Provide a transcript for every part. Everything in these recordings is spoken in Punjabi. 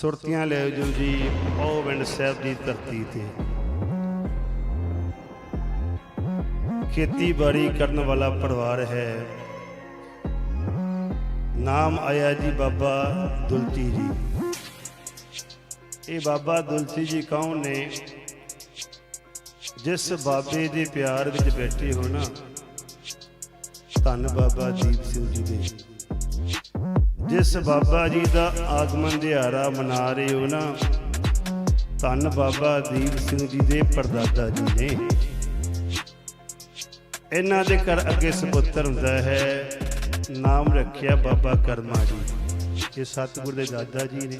ਸੁਰਤੀਆਂ ਲੈ ਜੋ ਜੀ ਉਹ ਵਿੰਡ ਸਾਹਿਬ ਦੀ ਧਰਤੀ ਤੇ। ਖੇਤੀਬਾੜੀ ਕਰਨ ਵਾਲਾ ਪਰਿਵਾਰ ਹੈ। ਨਾਮ ਆਇਆ ਜੀ ਬਾਬਾ ਦੁਲਤੀ ਜੀ। ਇਹ ਬਾਬਾ ਦੁਲਤੀ ਜੀ ਕੌਣ ਨੇ? ਜਿਸ ਬਾਬੇ ਦੇ ਪਿਆਰ ਵਿੱਚ ਬੈਠੇ ਹੋ ਨਾ, ਧੰਨ ਬਾਬਾ ਦੀਪ ਸਿੰਘ ਜੀ ਦੇ। ਜਿਸ ਬਾਬਾ ਜੀ ਦਾ ਆਗਮਨ ਦਿਹਾੜਾ ਮਨਾ ਰਹੇ ਹੋ ਨਾ, ਧੰਨ ਬਾਬਾ ਦੀਪ ਸਿੰਘ ਜੀ ਦੇ ਪਰਦਾਦਾ ਜੀ ਨੇ। ਇਹਨਾਂ ਦੇ ਘਰ ਅੱਗੇ ਸਪੁੱਤਰ ਹੁੰਦਾ ਹੈ, ਨਾਮ ਰੱਖਿਆ ਬਾਬਾ ਕਰਮਾ ਜੀ। ਇਹ ਸਤਿਗੁਰ ਦੇ ਦਾਦਾ ਜੀ ਨੇ।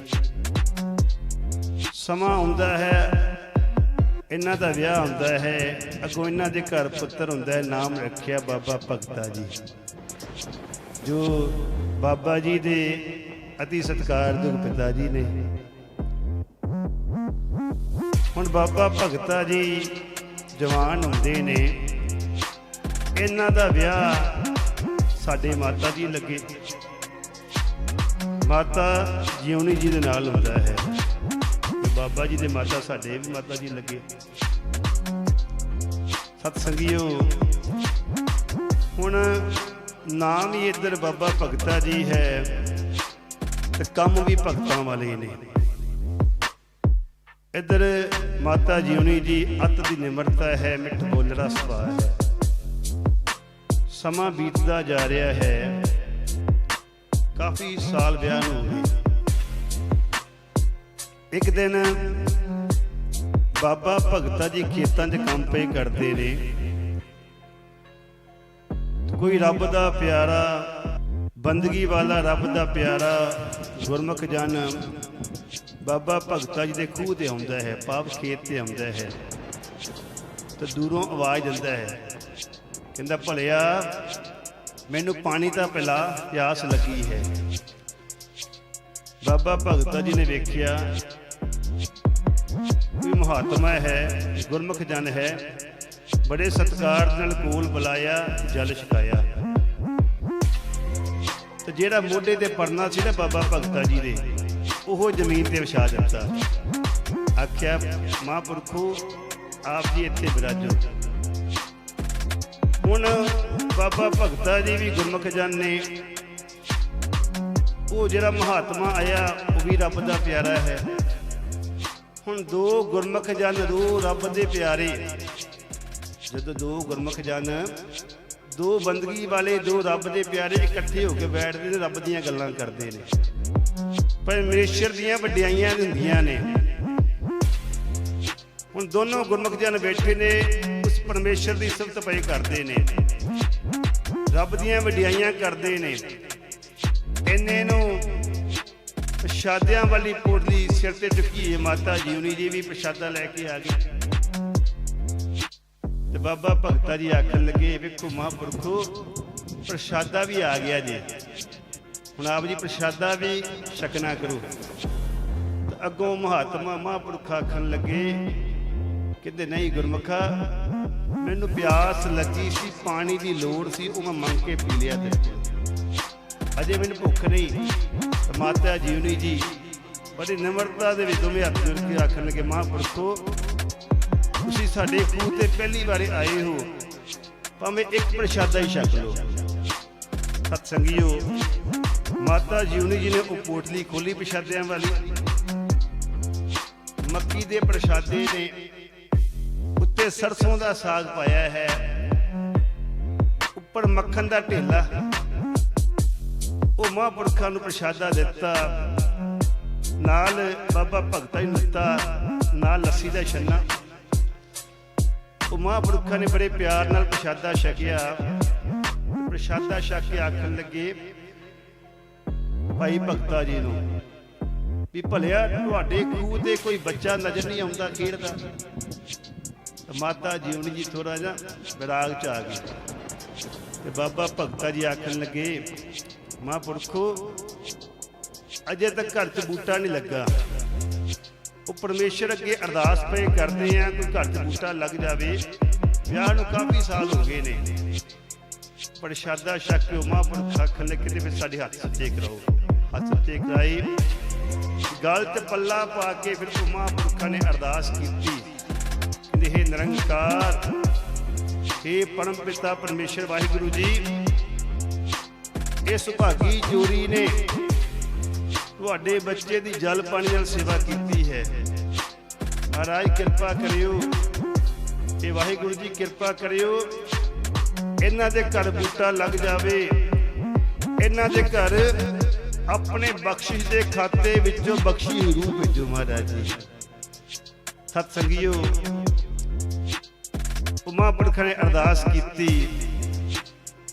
ਸਮਾਂ ਹੁੰਦਾ ਹੈ, ਇਹਨਾਂ ਦਾ ਵਿਆਹ ਹੁੰਦਾ ਹੈ, ਅੱਗੋਂ ਇਹਨਾਂ ਦੇ ਘਰ ਪੁੱਤਰ ਹੁੰਦਾ ਹੈ, ਨਾਮ ਰੱਖਿਆ ਬਾਬਾ ਭਗਤਾ ਜੀ। ਜੋ ਬਾਬਾ ਜੀ ਦੇ ਅਤੀ ਸਤਿਕਾਰਯੋਗ ਪਿਤਾ ਜੀ ਨੇ। ਹੁਣ ਬਾਬਾ ਭਗਤਾ ਜੀ ਜਵਾਨ ਹੁੰਦੇ ਨੇ। ਇਹਨਾਂ ਦਾ ਵਿਆਹ ਸਾਡੇ ਮਾਤਾ ਜੀ ਲੱਗੇ। ਮਾਤਾ ਜਿਉਣੀ ਜੀ ਦੇ ਨਾਲ ਹੁੰਦਾ ਹੈ। ਬਾਬਾ ਜੀ ਦੇ ਮਾਤਾ ਸਾਡੇ ਵੀ ਮਾਤਾ ਜੀ ਲੱਗੇ। ਸਤ ਸੰਗੀਓ ਹੁਣ ਨਾਮ ਹੀ ਇੱਧਰ ਬਾਬਾ ਭਗਤਾ ਜੀ ਹੈ ਤੇ ਕੰਮ ਵੀ ਭਗਤਾਂ ਵਾਲੇ ਨੇ। ਇੱਧਰ ਮਾਤਾ ਜਿਉਣੀ ਜੀ ਅਤ ਦੀ ਨਿਮਰਤਾ ਹੈ, ਮਿੱਠ ਬੋਲੜਾ ਸੁਭਾਅ ਹੈ। ਸਮਾਂ ਬੀਤਦਾ ਜਾ ਰਿਹਾ ਹੈ, ਕਾਫੀ ਸਾਲ ਵਿਆਹ ਨੂੰ ਹੋ ਗਏ। ਇੱਕ ਦਿਨ ਬਾਬਾ ਭਗਤਾ ਜੀ ਖੇਤਾਂ 'ਚ ਕੰਮ ਪਏ ਕਰਦੇ ਨੇ। ਕੋਈ ਰੱਬ ਦਾ ਪਿਆਰਾ, ਬੰਦਗੀ ਵਾਲਾ ਰੱਬ ਦਾ ਪਿਆਰਾ, ਗੁਰਮੁਖ ਜਨ, ਬਾਬਾ ਭਗਤਾ ਜੀ ਦੇ ਖੂਹ ਤੇ ਆਉਂਦਾ ਹੈ, ਪਾਪ ਖੇਤ ਤੇ ਆਉਂਦਾ ਹੈ, ਤੇ ਦੂਰੋਂ ਆਵਾਜ਼ ਦਿੰਦਾ ਹੈ। ਕਹਿੰਦਾ, ਭਲਿਆ, ਮੈਨੂੰ ਪਾਣੀ ਤਾਂ ਪਿਲਾ, ਪਿਆਸ ਲੱਗੀ ਹੈ। ਬਾਬਾ ਭਗਤਾ ਜੀ ਨੇ ਵੇਖਿਆ, ਕੋਈ ਮਹਾਤਮਾ ਹੈ, ਗੁਰਮੁਖ ਜਨ ਹੈ ਬੜੇ ਸਤਿਕਾਰ ਨਾਲ ਕੋਲ ਬੁਲਾਇਆ, ਜਲ ਛਕਾਇਆ। ਤੇ ਜਿਹੜਾ ਮੋਢੇ ਤੇ ਪਰਨਾ ਸੀ ਨਾ ਬਾਬਾ ਭਗਤਾ ਜੀ ਦੇ, ਉਹ ਜ਼ਮੀਨ ਤੇ ਵਿਛਾ ਦਿੱਤਾ। ਆਖਿਆ, ਮਹਾਂਪੁਰਖੋ, ਆਪ ਜੀ ਇੱਥੇ ਵਿਰਾਜੋ। ਹੁਣ ਬਾਬਾ ਭਗਤਾ ਜੀ ਵੀ ਗੁਰਮੁਖ ਜਨ ਨੇ ਉਹ ਜਿਹੜਾ ਮਹਾਤਮਾ ਆਇਆ, ਉਹ ਵੀ ਰੱਬ ਦਾ ਪਿਆਰਾ ਹੈ। ਹੁਣ ਦੋ ਗੁਰਮੁਖ ਜਨ ਰੋ ਰੱਬ ਦੇ ਪਿਆਰੇ। ਜਦੋਂ ਦੋ ਗੁਰਮੁਖ ਜਨ, ਦੋ ਬੰਦਗੀ ਵਾਲੇ ਦੋ ਰੱਬ ਦੇ ਪਿਆਰੇ ਇਕੱਠੇ ਹੋ ਕੇ ਬੈਠਦੇ ਨੇ, ਰੱਬ ਦੀਆਂ ਗੱਲਾਂ ਕਰਦੇ ਨੇ। ਪਰਮੇਸ਼ਰ ਦੀਆਂ ਵਡਿਆਈਆਂ ਹੁੰਦੀਆਂ ਨੇ। ਹੁਣ ਦੋਨੋਂ ਗੁਰਮੁਖ ਜਨ ਬੈਠੇ ਨੇ, ਉਸ ਪਰਮੇਸ਼ਰ ਦੀ ਸਿਫਤ ਪਏ ਕਰਦੇ ਨੇ। ਰੱਬ ਦੀਆਂ ਵਡਿਆਈਆਂ ਕਰਦੇ ਨੇ। ਇੰਨੇ ਨੂੰ ਪ੍ਰਸ਼ਾਦਿਆਂ ਵਾਲੀ ਪੋਟਲੀ ਸਿਰ ਤੇ ਚੁੱਕੀ ਮਾਤਾ ਜੀਵਨੀ ਜੀ ਵੀ ਪ੍ਰਸ਼ਾਦਾ ਲੈ ਕੇ ਆ ਗਈ। ਤੇ ਬਾਬਾ ਭਗਤਾ ਜੀ ਆਖਣ ਲੱਗੇ ਵੇਖੋ ਮਹਾਂਪੁਰਖੋ, ਪ੍ਰਸ਼ਾਦਾ ਵੀ ਆ ਗਿਆ ਜੀ। ਹੁਣ ਆਪ ਜੀ ਪ੍ਰਸ਼ਾਦਾ ਵੀ ਛਕਣਾ ਕਰੋ। ਅੱਗੋਂ ਮਹਾਤਮਾ ਮਹਾਂਪੁਰਖ ਆਖਣ ਲੱਗੇ, ਕਹਿੰਦੇ ਨਹੀਂ ਗੁਰਮੁਖਾ, ਮੈਨੂੰ ਪਿਆਸ ਲੱਗੀ ਸੀ, ਪਾਣੀ ਦੀ ਲੋੜ ਸੀ, ਉਹ ਮੈਂ ਮੰਗ ਕੇ ਪੀ ਲਿਆ ਤੇ। ਅਜੇ ਮੈਨੂੰ ਭੁੱਖ ਨਹੀਂ। ਮਾਤਾ ਜੀਵਨੀ ਜੀ ਬੜੀ ਨਿਮਰਤਾ ਦੇ ਵਿੱਚ ਦੋਵੇਂ ਹੱਥ ਜੋੜ ਕੇ ਆਖਣ ਲੱਗੇ, ਮਹਾਂਪੁਰਖੋ ਤੁਸੀਂ ਸਾਡੇ ਖੂਹ ਤੇ ਪਹਿਲੀ ਵਾਰ ਆਏ ਹੋ, ਭਾਵੇਂ ਇੱਕ ਪ੍ਰਸ਼ਾਦਾ ਹੀ ਛਕ ਲਓ। ਸਤ ਸੰਗੀਓ ਮਾਤਾ ਜੀਵਨੀ ਜੀ ਨੇ ਉਹ ਪੋਟਲੀ ਖੋਲੀ ਪ੍ਰਸ਼ਾਦਿਆਂ ਵਾਲੀ। ਮੱਕੀ ਦੇ ਪ੍ਰਸ਼ਾਦੇ ਨੇ ਉੱਤੇ ਸਰਸੋਂ ਦਾ ਸਾਗ ਪਾਇਆ ਹੈ। ਉੱਪਰ ਮੱਖਣ ਦਾ ਢੇਲਾ। ਉਹ ਮਹਾਂਪੁਰਖਾਂ ਨੂੰ ਪ੍ਰਸ਼ਾਦਾ ਦਿੱਤਾ। ਨਾਲ ਬਾਬਾ ਭਗਤਾ ਜੀ ਨੂੰ ਦਿੱਤਾ। ਨਾਲ ਲੱਸੀ ਦਾ ਛੰਨਾ। ਉਹ ਮਹਾਂਪੁਰਖਾਂ ਨੇ ਬੜੇ ਪਿਆਰ ਨਾਲ ਪ੍ਰਸ਼ਾਦਾ ਛਕਿਆ। ਪ੍ਰਸ਼ਾਦਾ ਛਕ ਕੇ ਆਖਣ ਲੱਗੇ, ਭਾਈ ਭਗਤਾ ਜੀ ਨੂੰ, ਵੀ ਭਲਿਆ ਤੁਹਾਡੇ ਖੂਹ ਤੇ ਕੋਈ ਬੱਚਾ ਨਜ਼ਰ ਨਹੀਂ ਆਉਂਦਾ ਖੇਡਦਾ? ਤੇ ਮਾਤਾ ਜੀਵਨੀ ਜੀ ਥੋੜਾ ਜਿਹਾ ਵਿਰਾਗ ਚ ਆ ਗਈ। ਤੇ ਬਾਬਾ ਭਗਤਾ ਜੀ ਆਖਣ ਲੱਗੇ ਮਹਾਂਪੁਰਖੋ ਅਜੇ ਤੱਕ ਘਰ 'ਚ ਬੂਟਾ ਨਹੀਂ ਲੱਗਾ। ਉਹ ਪਰਮੇਸ਼ਰ ਅੱਗੇ ਅਰਦਾਸ ਪਏ ਕਰਦੇ ਆ, ਕੋਈ ਘਰ 'ਚ ਬੂਟਾ ਲੱਗ ਜਾਵੇ। ਵਿਆਹ ਨੂੰ ਕਾਫੀ ਸਾਲ ਹੋ ਗਏ ਨੇ। ਪ੍ਰਸ਼ਾਦਾ ਛਕ ਕੇ ਮਹਾਂਪੁਰਖ ਆਖਣ ਲੱਗੇ ਤੇ ਫਿਰ ਸਾਡੇ ਹੱਥ ਸੱਚੇ ਕਰਾਓ। ਹੱਥ ਸੱਚੇ ਕਰਾਏ ਗਲ ਪੱਲਾ ਪਾ ਕੇ ਫਿਰ ਮਹਾਂਪੁਰਖਾਂ ਨੇ ਅਰਦਾਸ ਕੀਤੀ। ਕਹਿੰਦੇ हे ਨਿਰੰਕਾਰ, ਹੇ ਪਰਮ ਪਿਤਾ ਪਰਮੇਸ਼ਰ ਵਾਹਿਗੁਰੂ ਜੀ ਇਹ ਸੁਭਾਗੀ ਜੋਰੀ ਨੇ ਤੁਹਾਡੇ ਬੱਚੇ ਦੀ ਜਲ ਪਾਣੀ ਨਾਲ ਸੇਵਾ ਕੀਤੀ। ਹੈ। ਮਹਾਰਾਜ, ਕਿਰਪਾ ਕਰਿਓ। ਇਹ ਵਾਹਿਗੁਰੂ ਜੀ, ਕਿਰਪਾ ਕਰਿਓ। ਇਹਨਾਂ ਦੇ ਘਰ ਬੂਟਾ ਲੱਗ ਜਾਵੇ। ਇਹਨਾਂ ਦੇ ਘਰ ਆਪਣੇ ਬਖਸ਼ਿਸ਼ ਦੇ ਖਾਤੇ ਵਿੱਚੋਂ ਬਖਸ਼ੀ ਰੂਪ ਭੇਜੋ ਮਹਾਰਾਜ ਜੀ। ਸਤ ਸੰਗਿਓ ਉਹ ਮਹਾਂਪੁਰਖਾਂ ਨੇ ਅਰਦਾਸ ਕੀਤੀ।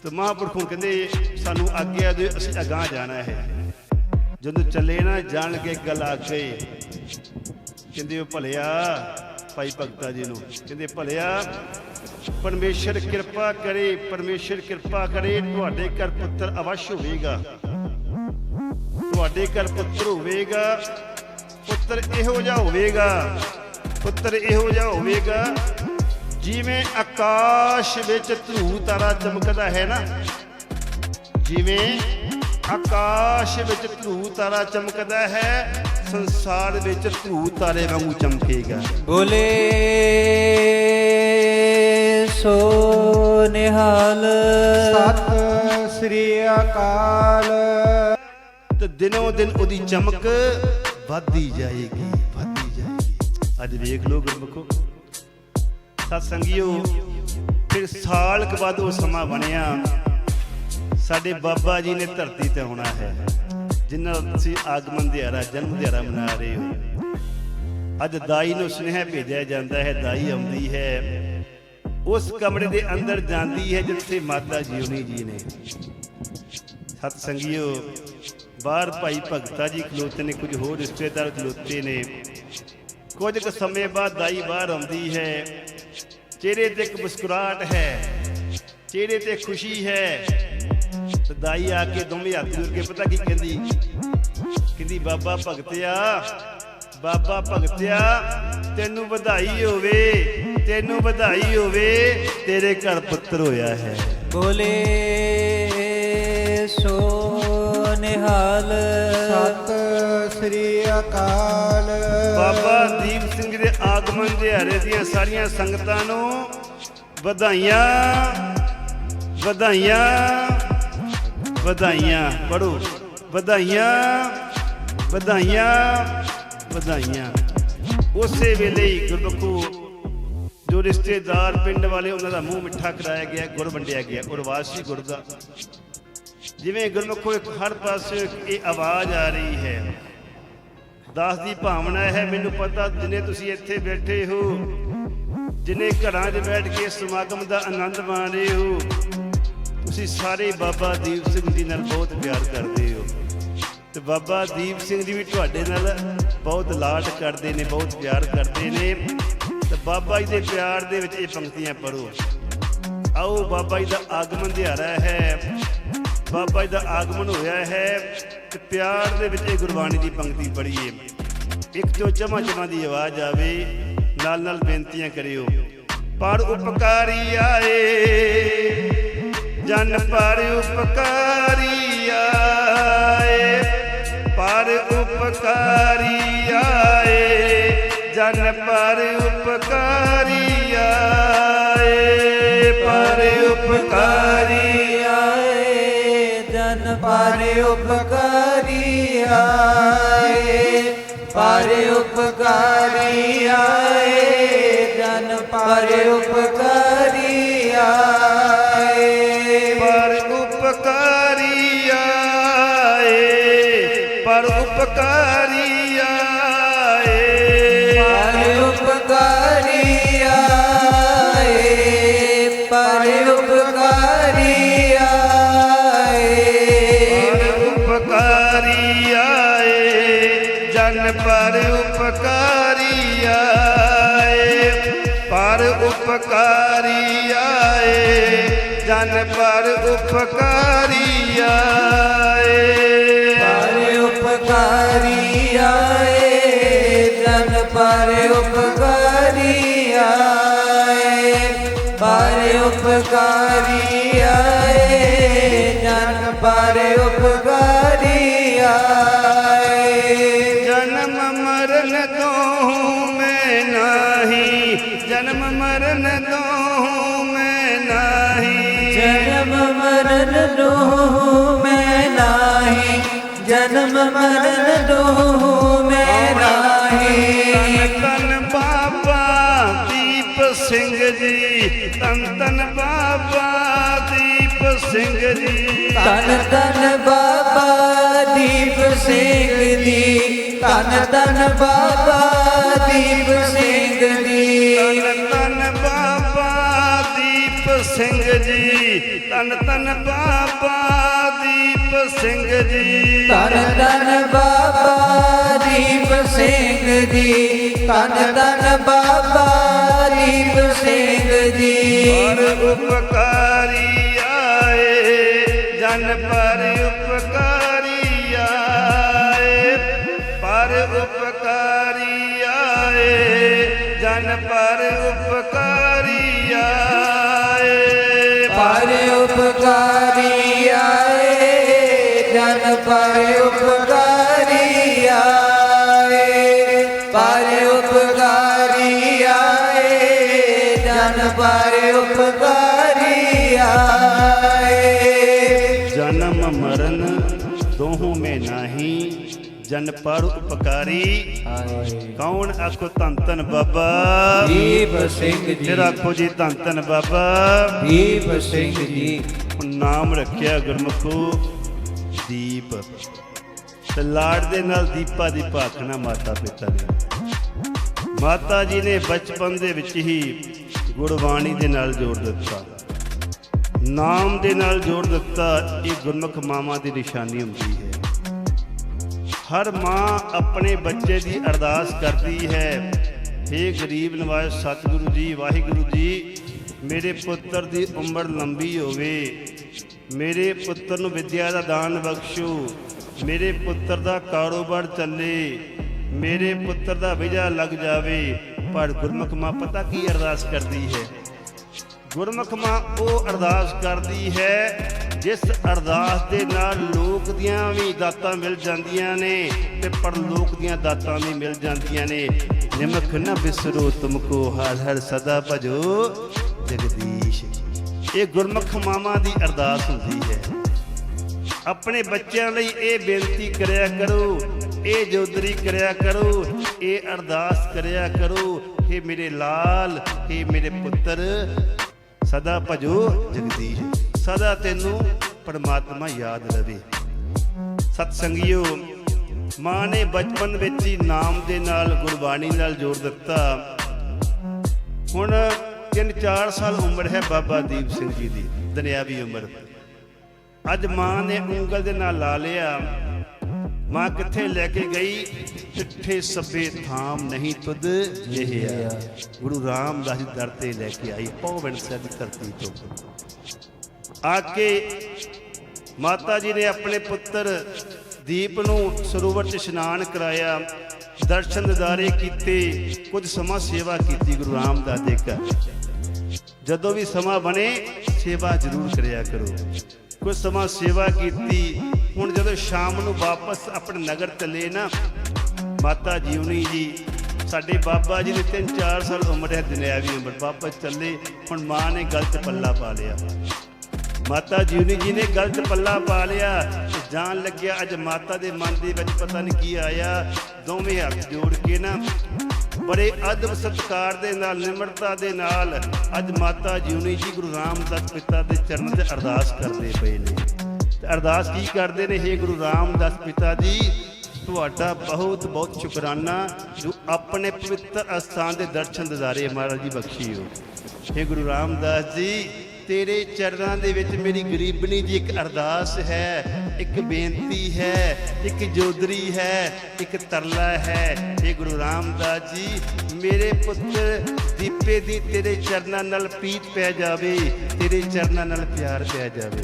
ਤੇ ਮਹਾਂਪੁਰਖ ਹੁਣ ਕਹਿੰਦੇ, ਸਾਨੂੰ ਆਗਿਆ ਦਿਓ, ਅਸੀਂ ਅਗਾਹ ਜਾਣਾ ਹੈ। ਜਦੋਂ ਚੱਲੇ ਨਾ, ਜਾਣ ਕੇ ਗੱਲ ਆ ਗਏ ਕਹਿੰਦੇ ਉਹ ਭਲਿਆ, ਭਾਈ ਭਗਤਾ ਜੀ ਨੂੰ। ਕਹਿੰਦੇ ਭਲਿਆ, ਪਰਮੇਸ਼ਰ ਕਿਰਪਾ ਕਰੇ, ਪਰਮੇਸ਼ਰ ਕਿਰਪਾ ਕਰੇ, ਤੁਹਾਡੇ ਘਰ ਪੁੱਤਰ ਅਵਸ਼ ਹੋਵੇਗਾ। ਤੁਹਾਡੇ ਘਰ ਪੁੱਤਰ ਹੋਵੇਗਾ, ਪੁੱਤਰ ਇਹੋ ਜਿਹਾ ਹੋਵੇਗਾ, ਪੁੱਤਰ ਇਹੋ ਜਿਹਾ ਹੋਵੇਗਾ, ਜਿਵੇਂ ਆਕਾਸ਼ ਵਿੱਚ ਧਰੂ ਤਾਰਾ ਚਮਕਦਾ ਹੈ ਨਾ, ਜਿਵੇਂ ਆਕਾਸ਼ ਵਿੱਚ ਧਰੂ ਤਾਰਾ ਚਮਕਦਾ ਹੈ ਸੰਸਾਰ ਵਿੱਚ ਧਰੂ ਤਾਰੇ ਵਾਂਗੂ ਚਮਕੇਗਾ। ਬੋਲੇ ਸੋ ਨਿਹਾਲ। ਸਤਿ ਸ੍ਰੀ ਅਕਾਲ। ਤੇ ਦਿਨੋਂ ਦਿਨ ਉਹਦੀ ਚਮਕ ਵੱਧਦੀ ਜਾਏਗੀ ਵੱਧਦੀ ਜਾਏਗੀ। ਅੱਜ ਵੇਖ ਲਓ ਗੁਰਮੁਖੋ ਸਤ ਸੰਗਿਓ ਫਿਰ ਸਾਲ ਕੁ ਬਾਅਦ ਉਹ ਸਮਾਂ ਬਣਿਆ। ਸਾਡੇ ਬਾਬਾ ਜੀ ਨੇ ਧਰਤੀ ਤੇ ਆਉਣਾ ਹੈ। ਜਿਨ੍ਹਾਂ ਦਾ ਤੁਸੀਂ ਆਗਮਨ ਦਿਹਾੜਾ, ਜਨਮ ਦਿਹਾੜਾ ਮਨਾ ਰਹੇ ਹੋ। ਅੱਜ ਦਾਈ ਨੂੰ ਸੁਨੇਹਾ ਭੇਜਿਆ ਜਾਂਦਾ ਹੈ, ਦਾਈ ਆਉਂਦੀ ਹੈ। ਉਸ ਕਮਰੇ ਦੇ ਅੰਦਰ ਜਾਂਦੀ ਹੈ, ਜਿੱਥੇ ਮਾਤਾ ਜੀਉਣੀ ਜੀ ਨੇ। ਸਤ ਸੰਗਿਓ ਬਾਹਰ ਭਾਈ ਭਗਤਾ ਜੀ ਖਲੋਤੇ ਨੇ, ਕੁਝ ਹੋਰ ਰਿਸ਼ਤੇਦਾਰ ਖਲੋਤੇ ਨੇ। ਕੁਝ ਕੁ ਸਮੇਂ ਬਾਅਦ ਦਾਈ ਬਾਹਰ ਆਉਂਦੀ ਹੈ। ਚਿਹਰੇ ਤੇ ਇੱਕ ਮੁਸਕਰਾਹਟ ਹੈ, ਚਿਹਰੇ ਤੇ ਖੁਸ਼ੀ ਹੈ। ਤੇ ਦਾਈ ਆ ਕੇ ਦੋਵੇਂ ਹੱਥ ਜੋੜ ਕੇ ਪਤਾ ਕੀ ਕਹਿੰਦੀ? ਕਹਿੰਦੀ ਬਾਬਾ ਭਗਤਿਆ ਬਾਬਾ ਭਗਤਿਆ ਤੈਨੂੰ ਵਧਾਈ ਹੋਵੇ ਤੈਨੂੰ ਵਧਾਈ ਹੋਵੇ ਤੇਰੇ ਘਰ ਪੁੱਤਰ ਹੋਇਆ ਹੈ। ਬੋਲੇ ਸੋ ਨਿਹਾਲ ਸਤਿ ਸ੍ਰੀ ਅਕਾਲ। ਬਾਬਾ ਦੀਪ ਸਿੰਘ ਦੇ ਆਗਮਨ ਦਿਹਾੜੇ ਦੀਆਂ ਸਾਰੀਆਂ ਸੰਗਤਾਂ ਨੂੰ ਵਧਾਈਆਂ ਵਧਾਈਆਂ। ਵਧਾਈਆਂ ਪੜੋ ਵਧਾਈਆਂ ਵਧਾਈਆਂ ਵਧਾਈਆਂ। ਉਸੇ ਵੇਲੇ ਹੀ ਗੁਰਬਖੂ ਜੋ ਰਿਸ਼ਤੇਦਾਰ ਪਿੰਡ ਵਾਲੇ ਉਹਨਾਂ ਦਾ ਮੂੰਹ ਮਿੱਠਾ ਕਰਾਇਆ ਗਿਆ ਗੁਰ ਵੰਡਿਆ ਗਿਆ ਉਰਵਾਸੀ ਗੁਰ ਦਾ। ਜਿਵੇਂ ਗੁਰਮੁਖੋ ਹਰ ਪਾਸੇ ਇਹ ਆਵਾਜ਼ ਆ ਰਹੀ ਹੈ। ਦਾਸ ਦੀ ਭਾਵਨਾ ਹੈ, ਮੈਨੂੰ ਪਤਾ ਜਿਨੇ ਤੁਸੀਂ ਇੱਥੇ ਬੈਠੇ ਹੋ, ਜਿਨੇ ਘਰਾਂ 'ਚ ਬੈਠ ਕੇ ਸਮਾਗਮ ਦਾ ਆਨੰਦ ਮਾਣ ਰਹੇ ਹੋ ਤੁਸੀਂ ਸਾਰੇ ਬਾਬਾ ਦੀਪ ਸਿੰਘ ਜੀ ਨਾਲ ਬਹੁਤ ਪਿਆਰ ਕਰਦੇ ਹੋ। ਤੇ ਬਾਬਾ ਦੀਪ ਸਿੰਘ ਜੀ ਵੀ ਤੁਹਾਡੇ ਨਾਲ ਬਹੁਤ ਲਾਡ ਕਰਦੇ ਨੇ, ਬਹੁਤ ਪਿਆਰ ਕਰਦੇ ਨੇ। ਤੇ ਬਾਬਾ ਜੀ ਦੇ ਪਿਆਰ ਦੇ ਵਿੱਚ ਇਹ ਪੰਕਤੀਆਂ ਪੜੋ ਆਓ ਬਾਬਾ ਜੀ ਦਾ ਆਗਮਨ ਦਿਹਾੜਾ ਹੈ। ਬਾਬਾ ਜੀ ਦਾ ਆਗਮਨ ਹੋਇਆ ਹੈ ਤੇ ਪਿਆਰ ਦੇ ਵਿੱਚ ਇਹ ਗੁਰਬਾਣੀ ਦੀ ਪੰਕਤੀ ਪੜ੍ਹੀਏ। ਇੱਕ ਜੋ ਚਮਾ ਚਮਾ ਦੀ ਆਵਾਜ਼ ਆਵੇ ਨਾਲ ਨਾਲ ਬੇਨਤੀਆਂ ਕਰਿਓ। ਪਰ ਉਪਕਾਰੀ ਆਏ। ਜਨ ਪਰ ਉਪਕਾਰੀ ਆਏ, ਪਰ ਉਪਕਾਰੀ ਆਏ, ਜਨ ਪਰ ਉਪਕਾਰੀ ਆਏ, ਪਰ ਉਪਕਾਰੀ ਆਏ, ਜਨ ਪਰ ਉਪਕਾਰੀ ਆਏ, ਪਰ ਉਪਕਾਰੀ ਆਏ, ਜਨ ਪਰ ਉਪਕਾਰੀ ਉਪਕਾਰੀ ਆਏ ਜਨ ਪਰ ਉਪਕਾਰੀ ਆਏ। ਪਰ ਉਪਕਾਰੀ ਆਏ ਜਨ ਪਰ ਉਪਕਾਰੀ ਆਏ। ਪਰ ਉਪਕਾਰੀ ਆਏ ਜਨ ਪਰ ਉਪਕਾਰੀ ਆਏ। ਜਨ ਮਰਨ ਦੋਹੂ ਮਰਨ ਦੋਹੂ ਮੈਂ ਨਾਹੀ। ਜਨਮ ਮਰਨ ਦੋ ਮੈਂ ਨਾਹੀ। ਜਨਮ ਮਰਨ ਦੋ ਮੈਂ ਨਾਹੀ। ਤਨ ਬਾਬਾ ਦੀਪ ਸਿੰਘ ਜੀ ਤਨ ਤਨ ਬਾਬਾ ਦੀਪ ਸਿੰਘ ਜੀ। ਤਨ ਤਨ ਬਾਬਾ ਦੀਪ ਸਿੰਘ ਦੀ ਤਨ ਤਨ ਬਾਬਾ ਦੀਪ ਸਿੰਘ ਦੀ ਜੀ। ਤਨ ਤਨ ਬਾਬਾ ਦੀਪ ਸਿੰਘ ਜੀ। ਤਨ ਤਨ ਬਾਬਾ ਦੀਪ ਸਿੰਘ ਦੀ ਤਨ ਤਨ ਬਾਬਾ ਦੀਪ ਸਿੰਘ ਦੀ ਪਰ ਉਪਕਾਰੀ ਆਏ ਜਨ ਉਪਕਾਰੀ ਆਏ ਜਨ ਪਰ ਉਪਕਾਰੀ ਆਏ। ਪਰ ਉਪਕਾਰੀ ਆਏ ਜਨ ਪਰ ਉਪਕਾਰੀ ਆਏ। ਜਨਮ ਮਰਨ ਦੋਹੋਂ ਮੇ ਨਾਹੀ ਜਨ ਪਰ ਉਪਕਾਰੀ ਕੌਣ ਆਖੋ ਧੰਨ ਧੰਨ ਬਾਬਾ? ਦੀਪ ਸਿੰਘ ਜੀ। ਫਿਰ ਆਖੋ ਜੀ ਧੰਨ ਧੰਨ ਬਾਬਾ। ਦੀਪ ਸਿੰਘ ਜੀ। ਨਾਮ ਰੱਖਿਆ ਗੁਰਮੁਖੋ। ਦੀਪ। ਤੇ ਲਾੜ ਦੇ ਨਾਲ ਦੀਪਾ ਦੀ ਭਾਖਣਾ ਮਾਤਾ ਪਿਤਾ ਨੇ ਮਾਤਾ ਜੀ ਨੇ ਬਚਪਨ ਦੇ ਵਿੱਚ ਹੀ ਗੁਰਬਾਣੀ ਦੇ ਨਾਲ ਜੋੜ ਦਿੱਤਾ। ਨਾਮ ਦੇ ਨਾਲ ਜੋੜ ਦਿੱਤਾ, ਇਹ ਗੁਰਮੁਖ ਮਾਵਾਂ ਦੀ ਨਿਸ਼ਾਨੀ ਹੁੰਦੀ ਹੈ। ਹਰ ਮਾਂ ਆਪਣੇ ਬੱਚੇ ਦੀ ਅਰਦਾਸ ਕਰਦੀ ਹੈ हे ਗਰੀਬ ਨਵਾਜ਼, ਸਤਿਗੁਰੂ ਜੀ, ਵਾਹਿਗੁਰੂ ਜੀ, ਮੇਰੇ ਪੁੱਤਰ ਦੀ ਉਮਰ ਲੰਬੀ ਹੋਵੇ ਮੇਰੇ ਪੁੱਤਰ ਨੂੰ ਵਿਦਿਆ ਦਾ ਦਾਨ ਬਖਸ਼ੋ। ਮੇਰੇ ਪੁੱਤਰ ਦਾ ਕਾਰੋਬਾਰ ਚੱਲੇ। ਮੇਰੇ ਪੁੱਤਰ ਦਾ ਵਿਜਾ ਲੱਗ ਜਾਵੇ। ਪਰ ਗੁਰਮੁਖ ਮਾਂ ਪਤਾ ਕੀ ਅਰਦਾਸ ਕਰਦੀ ਹੈ? ਗੁਰਮੁਖ ਮਾਂ ਉਹ ਅਰਦਾਸ ਕਰਦੀ ਹੈ, ਜਿਸ ਅਰਦਾਸ ਦੇ ਨਾਲ ਲੋਕ ਦੀਆਂ ਵੀ ਦਾਤਾਂ ਮਿਲ ਜਾਂਦੀਆਂ ਨੇ ਤੇ ਪਰਲੋਕ ਦੀਆਂ ਦਾਤਾਂ ਵੀ ਮਿਲ ਜਾਂਦੀਆਂ ਨੇ। ਨਿਮਖ ਨਾ ਬਿਸਰੋ ਤੁਮਕੋ ਹਰ ਹਰ ਸਦਾ ਭਜੋ ਜਗਦੀਸ਼। ਇਹ ਗੁਰਮੁਖ ਮਾਵਾਂ ਦੀ ਅਰਦਾਸ ਹੁੰਦੀ ਹੈ। ਆਪਣੇ ਬੱਚਿਆਂ ਲਈ ਇਹ ਬੇਨਤੀ ਕਰਿਆ ਕਰੋ, ਇਹ ਜੋਦਰੀ ਕਰਿਆ ਕਰੋ, ਇਹ ਅਰਦਾਸ ਕਰਿਆ ਕਰੋ हे ਮੇਰੇ ਲਾਲ हे ਮੇਰੇ ਪੁੱਤਰ, ਸਦਾ ਭਜੋ ਜਗਦੀਸ਼, ਸਦਾ ਤੈਨੂੰ ਪਰਮਾਤਮਾ ਯਾਦ ਰਵੇ। ਸਤ ਸੰਗਿਓ ਮਾਂ ਨੇ ਬਚਪਨ ਵਿੱਚ ਹੀ ਨਾਮ ਦੇ ਨਾਲ ਗੁਰਬਾਣੀ ਨਾਲ ਜੋੜ ਦਿੱਤਾ। ਹੁਣ 3-4 ਸਾਲ ਉਮਰ ਹੈ ਬਾਬਾ ਦੀਪ ਸਿੰਘ ਜੀ ਦੀ, ਦੁਨਿਆਵੀ ਉਮਰ। ਅੱਜ ਮਾਂ ਨੇ ਉਂਗਲ ਦੇ ਨਾਲ ਲਾ ਲਿਆ। ਮਾਂ ਕਿੱਥੇ ਲੈ ਕੇ ਗਈ? ਚਿੱਠੇ ਸੱਬੇ ਥਾਮ ਨਹੀਂ ਤੁਧ ਜਿਹਿਆ। ਗੁਰੂ ਰਾਮਦਾਸ ਜੀ ਦਰ ਤੇ ਲੈ ਕੇ ਆਈ ਪੌਵਨ ਸਾਹਿਬ ਦੀ ਧਰਤੀ ਤੋਂ। ਆ ਕੇ ਮਾਤਾ ਜੀ ਨੇ ਆਪਣੇ ਪੁੱਤਰ ਦੀਪ ਨੂੰ ਸਰੋਵਰ 'ਚ ਇਸ਼ਨਾਨ ਕਰਾਇਆ। ਦਰਸ਼ਨ ਦਿਦਾਰੇ ਕੀਤੇ, ਕੁਝ ਸਮਾਂ ਸੇਵਾ ਕੀਤੀ ਗੁਰੂ ਰਾਮਦਾਸ ਦੇ ਘਰ। ਜਦੋਂ ਵੀ ਸਮਾਂ ਬਣੇ, ਸੇਵਾ ਜ਼ਰੂਰ ਕਰਿਆ ਕਰੋ। ਕੁਝ ਸਮਾਂ ਸੇਵਾ ਕੀਤੀ, ਹੁਣ ਜਦੋਂ ਸ਼ਾਮ ਨੂੰ ਵਾਪਸ ਆਪਣੇ ਨਗਰ ਚੱਲੇ ਨਾ, ਮਾਤਾ ਜੀਵਨੀ ਜੀ, ਸਾਡੇ ਬਾਬਾ ਜੀ ਦੀ 3-4 ਸਾਲ ਉਮਰ ਹੈ ਦੁਨਿਆਵੀ ਉਮਰ, ਵਾਪਸ ਚੱਲੇ, ਹੁਣ ਮਾਂ ਨੇ ਗਲਤ ਪੱਲਾ ਪਾ ਲਿਆ। ਮਾਤਾ ਜੀਵਨੀ ਜੀ ਨੇ ਗਲਤ ਪੱਲਾ ਪਾ ਲਿਆ ਜਾਣ ਲੱਗਿਆ ਅੱਜ ਮਾਤਾ ਦੇ ਮਨ ਦੇ ਵਿੱਚ ਪਤਾ ਨਹੀਂ ਕੀ ਆਇਆ, ਦੋਵੇਂ ਹੱਥ ਜੋੜ ਕੇ ਨਾ ਬੜੇ ਅਦਬ ਸਤਕਾਰ ਦੇ ਨਾਲ, ਨਿਮਰਤਾ ਦੇ ਨਾਲ ਅੱਜ ਮਾਤਾ ਜੀਵਨੀ ਜੀ ਗੁਰੂ ਰਾਮਦਾਸ ਪਿਤਾ ਦੇ ਚਰਨ ਤੇ ਅਰਦਾਸ ਕਰਦੇ ਪਏ ਨੇ। ਤੇ ਅਰਦਾਸ ਕੀ ਕਰਦੇ ਨੇ? ਹੇ ਗੁਰੂ ਰਾਮਦਾਸ ਪਿਤਾ ਜੀ, ਤੁਹਾਡਾ ਬਹੁਤ ਬਹੁਤ ਸ਼ੁਕਰਾਨਾ ਜੋ ਆਪਣੇ ਪਵਿੱਤਰ ਅਸਥਾਨ ਦੇ ਦਰਸ਼ਨ ਦਿਦਾਰੇ ਮਹਾਰਾਜ ਜੀ ਬਖਸ਼ੀਓ ਹੇ ਗੁਰੂ ਰਾਮਦਾਸ ਜੀ ਤੇਰੇ ਚਰਨਾਂ ਦੇ ਵਿੱਚ ਮੇਰੀ ਗਰੀਬਣੀ ਦੀ ਇੱਕ ਅਰਦਾਸ ਹੈ। ਇੱਕ ਬੇਨਤੀ ਹੈ, ਇੱਕ ਜੋਦਰੀ ਹੈ, ਇੱਕ ਤਰਲਾ ਹੈ। ਇਹ ਗੁਰੂ ਰਾਮਦਾਸ ਜੀ, ਮੇਰੇ ਪੁੱਤਰ ਦੀਪੇ ਦੀ ਤੇਰੇ ਚਰਨਾਂ ਨਾਲ ਪੀਤ ਪੈ ਜਾਵੇ, ਤੇਰੇ ਚਰਨਾਂ ਨਾਲ ਪਿਆਰ ਪੈ ਜਾਵੇ।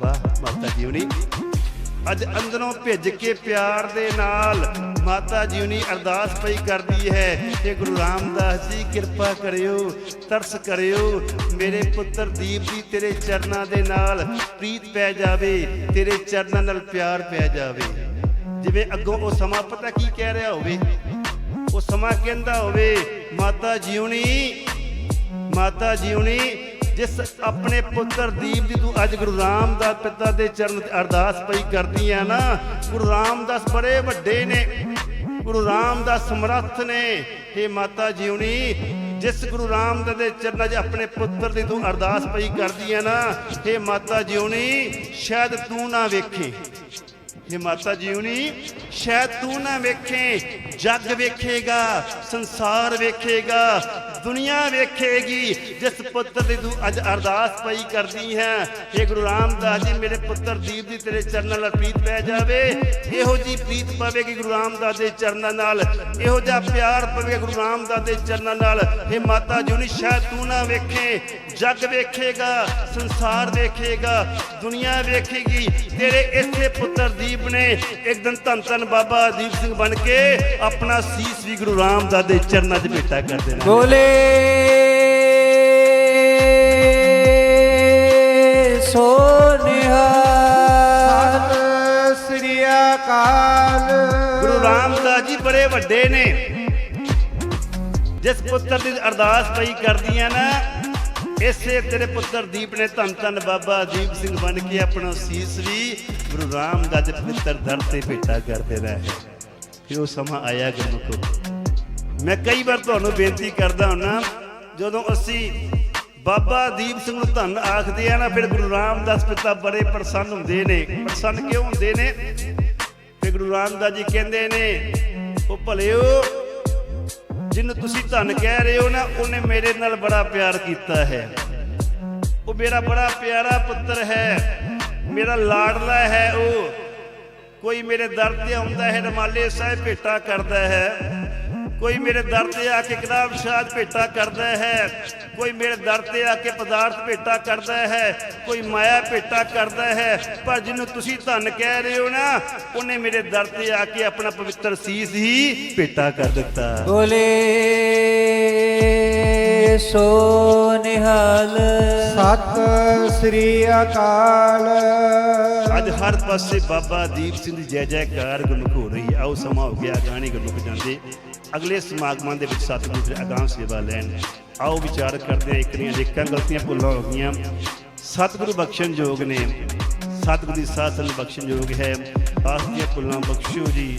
ਵਾਹ, ਮਾਤਾ ਜੀ ਹੁਣੀ। ਅੱਜ ਅੰਦਰੋਂ ਭਿੱਜ ਕੇ ਪਿਆਰ ਦੇ ਨਾਲ ਮਾਤਾ ਜੀ ਨੇ ਅਰਦਾਸ ਪਈ ਕਰਦੀ ਹੈ ਕਿ ਗੁਰੂ ਰਾਮਦਾਸ ਜੀ ਕਿਰਪਾ ਕਰਿਓ, ਤਰਸ ਕਰਿਓ, ਮੇਰੇ ਪੁੱਤਰ ਦੀਪ ਜੀ ਤੇਰੇ ਚਰਨਾਂ ਦੇ ਨਾਲ ਪ੍ਰੀਤ ਪੈ ਜਾਵੇ, ਤੇਰੇ ਚਰਨਾਂ ਨਾਲ ਪਿਆਰ ਪੈ ਜਾਵੇ। ਜਿਵੇਂ ਅੱਗੋਂ ਉਹ ਸਮਾਂ ਪਤਾ ਕੀ ਕਹਿ ਰਿਹਾ ਹੋਵੇ? ਉਹ ਸਮਾਂ ਕਹਿੰਦਾ ਹੋਵੇ, ਮਾਤਾ ਜੀਉਣੀ ਮਾਤਾ ਜੀਉਣੀ ਜਿਸ ਆਪਣੇ ਪੁੱਤਰ ਦੀਪ ਦੀ ਤੂੰ ਅੱਜ ਗੁਰੂ ਰਾਮਦਾਸ ਪਿਤਾ ਦੇ ਚਰਨ ਤੇ ਅਰਦਾਸ ਪਈ ਕਰਦੀ ਆ ਨਾ, ਗੁਰੂ ਰਾਮਦਾਸ ਬੜੇ ਵੱਡੇ ਨੇ। ਗੁਰੂ ਰਾਮਦਾਸ ਸਮਰੱਥ ਨੇ। हे ਮਾਤਾ ਜੀਉਣੀ, ਜਿਸ ਗੁਰੂ ਰਾਮਦਾਸ ਦੇ ਚਰਨਾਂ 'ਚ ਆਪਣੇ ਪੁੱਤਰ ਦੀ ਤੂੰ ਅਰਦਾਸ ਪਈ ਕਰਦੀ ਆ ਨਾ हे ਮਾਤਾ ਜੀਉਣੀ, ਸ਼ਾਇਦ ਤੂੰ ਨਾ ਵੇਖੇ। ਇਹ ਮਾਤਾ ਜੀਉਣੀ ਸ਼ਾਇਦ ਤੂੰ ਨਾ ਵੇਖੇ, ਜੱਗ ਵੇਖੇਗਾ, ਸੰਸਾਰ ਵੇਖੇਗਾ, ਦੁਨੀਆ ਵੇਖੇਗੀ, ਜਿਸ ਪੁੱਤਰ ਦੀ ਤੂੰ ਅੱਜ ਅਰਦਾਸ ਪਈ ਕਰਦੀ ਹੈ। ਇਹ ਗੁਰੂ ਰਾਮਦਾਸ ਜੀ, ਮੇਰੇ ਪੁੱਤਰ ਦੀਪ ਦੀ ਤੇਰੇ ਚਰਨਾਂ ਨਾਲ ਪ੍ਰੀਤ ਪੈ ਜਾਵੇ। ਇਹੋ ਜੀ ਪ੍ਰੀਤ ਪਵੇਗੀ ਗੁਰੂ ਰਾਮਦਾਸ ਦੇ ਚਰਨਾਂ ਨਾਲ। ਇਹੋ ਜਿਹਾ ਪਿਆਰ ਪਵੇਗਾ ਗੁਰੂ ਰਾਮਦਾਸ ਦੇ ਚਰਨਾਂ ਨਾਲ। ਇਹ ਮਾਤਾ ਜੀਉਣੀ ਸ਼ਾਇਦ ਤੂੰ ਨਾ ਵੇਖੇ, ਜੱਗ ਵੇਖੇਗਾ, ਸੰਸਾਰ ਵੇਖੇਗਾ, ਦੁਨੀਆ ਵੇਖੇਗੀ। ਤੇਰੇ ਇਸੇ ਪੁੱਤਰ ਦੀ ਦੀਪ ਨੇ ਇੱਕ ਦਿਨ ਧੰਨ ਧੰਨ ਬਾਬਾ ਦੀਪ ਸਿੰਘ ਬਣ ਕੇ ਆਪਣਾ ਸੀਸ ਵੀ ਗੁਰੂ ਰਾਮਦਾਸ ਦੇ ਚਰਨਾਂ 'ਚ ਭੇਟਾ ਕਰ ਦੇਣਾ। ਬੋਲੇ ਸੋ ਨਿਹਾਲ ਸਤਿ ਸ੍ਰੀ ਅਕਾਲ। ਗੁਰੂ ਰਾਮਦਾਸ ਜੀ ਬੜੇ ਵੱਡੇ ਨੇ। ਜਿਸ ਪੁੱਤਰ ਦੀ ਅਰਦਾਸ ਪਈ ਕਰਦੀਆਂ ਨਾ ਇਸੇ ਤੇਰੇ ਪੁੱਤਰ ਦੀਪ ਨੇ ਧੰਨ ਧੰਨ ਬਾਬਾ ਦੀਪ ਸਿੰਘ ਬਣ ਕੇ ਆਪਣਾ ਸੀਸ ਵੀ ਗੁਰੂ ਰਾਮਦਾਸ ਦੇ ਪਵਿੱਤਰ ਦਰ ਤੇ ਭੇਟਾ ਕਰਦੇ ਦੇਣਾ ਫਿਰ ਉਹ ਸਮਾਂ ਆਇਆ ਗੁਰਮੁਖੋ ਮੈਂ ਕਈ ਵਾਰ ਤੁਹਾਨੂੰ ਬੇਨਤੀ ਕਰਦਾ ਹੁੰਨਾ, ਜਦੋਂ ਅਸੀਂ ਬਾਬਾ ਦੀਪ ਸਿੰਘ ਨੂੰ ਧੰਨ ਆਖਦੇ ਆ ਨਾ, ਫਿਰ ਗੁਰੂ ਰਾਮਦਾਸ ਪਿਤਾ ਬੜੇ ਪ੍ਰਸੰਨ ਹੁੰਦੇ ਨੇ। ਪ੍ਰਸੰਨ ਕਿਉਂ ਹੁੰਦੇ ਨੇ? ਤੇ ਗੁਰੂ ਰਾਮਦਾਸ ਜੀ ਕਹਿੰਦੇ ਨੇ, ਉਹ ਭਲਿਓ ਜਿਹਨੂੰ ਤੁਸੀਂ ਧੰਨ ਕਹਿ ਰਹੇ ਹੋ ਨਾ, ਉਹਨੇ ਮੇਰੇ ਨਾਲ ਬੜਾ ਪਿਆਰ ਕੀਤਾ ਹੈ। ਉਹ ਮੇਰਾ ਬੜਾ ਪਿਆਰਾ ਪੁੱਤਰ ਹੈ। ਮੇਰਾ ਲਾਡਲਾ ਹੈ ਉਹ। ਕੋਈ ਮੇਰੇ ਦਰ ਤੇ ਆਉਂਦਾ ਹੈ, ਰਮਾਲੇ ਸਾਹਿਬ ਭੇਟਾ ਕਰਦਾ ਹੈ। ਕੋਈ ਮੇਰੇ ਦਰ ਤੇ ਆ ਕੇ ਕਿਤਾਬ ਸ਼ਾਦ ਭੇਟਾ ਕਰਦਾ ਹੈ। ਕੋਈ ਮੇਰੇ ਦਰ ਤੇ ਆ ਕੇ ਪਦਾਰਥ ਭੇਟਾ ਕਰਦਾ ਹੈ। ਕੋਈ ਮਾਇਆ ਭੇਟਾ ਕਰਦਾ ਹੈ। ਪਰ ਜਿਹਨੂੰ ਤੁਸੀਂ ਧੰਨ ਕਹਿ ਰਹੇ ਹੋ ਨਾ, ਉਹਨੇ ਮੇਰੇ ਦਰ ਤੇ ਆ ਕੇ ਆਪਣਾ ਪਵਿੱਤਰ ਸੀਸ ਹੀ ਭੇਟਾ ਕਰ ਦਿੱਤਾ। ਬੋਲੇ। ਸੋ ਨਿਹਾਲ। ਸਤਿ ਸ੍ਰੀ ਅਕਾਲ। ਅੱਜ ਹਰ ਪਾਸੇ ਬਾਬਾ ਦੀਪ ਸਿੰਘ ਦੀ ਜੈ ਜੈਕਾਰ ਗੁਰਮੁਖ ਹੋ ਰਹੀ ਆਓ ਸਮਾਂ ਹੋ ਗਿਆ ਗਾਣੇ ਗੁਰਮੁਖ ਜਾਂਦੇ। ਅਗਲੇ ਸਮਾਗਮਾਂ ਦੇ ਵਿੱਚ ਸਤਿਗੁਰੂ ਦੇ ਅਗਾਮ ਸੇਵਾ ਲੈਣ। ਆਓ ਵਿਚਾਰ ਕਰਦੇ ਹਾਂ ਇੱਕ ਦੀਆਂ ਅਨੇਕਾਂ ਗਲਤੀਆਂ ਭੁੱਲਾਂ ਹੋ ਗਈਆਂ। ਸਤਿਗੁਰੂ ਬਖਸ਼ਣ ਯੋਗ ਨੇ। ਸਤਿਗੁਰੂ ਦੀ ਸਾਥ ਸਾਨੂੰ ਬਖਸ਼ਣ ਯੋਗ ਹੈ। ਆਸ ਦੀਆਂ ਭੁੱਲਾਂ ਬਖਸ਼ੋ ਜੀ।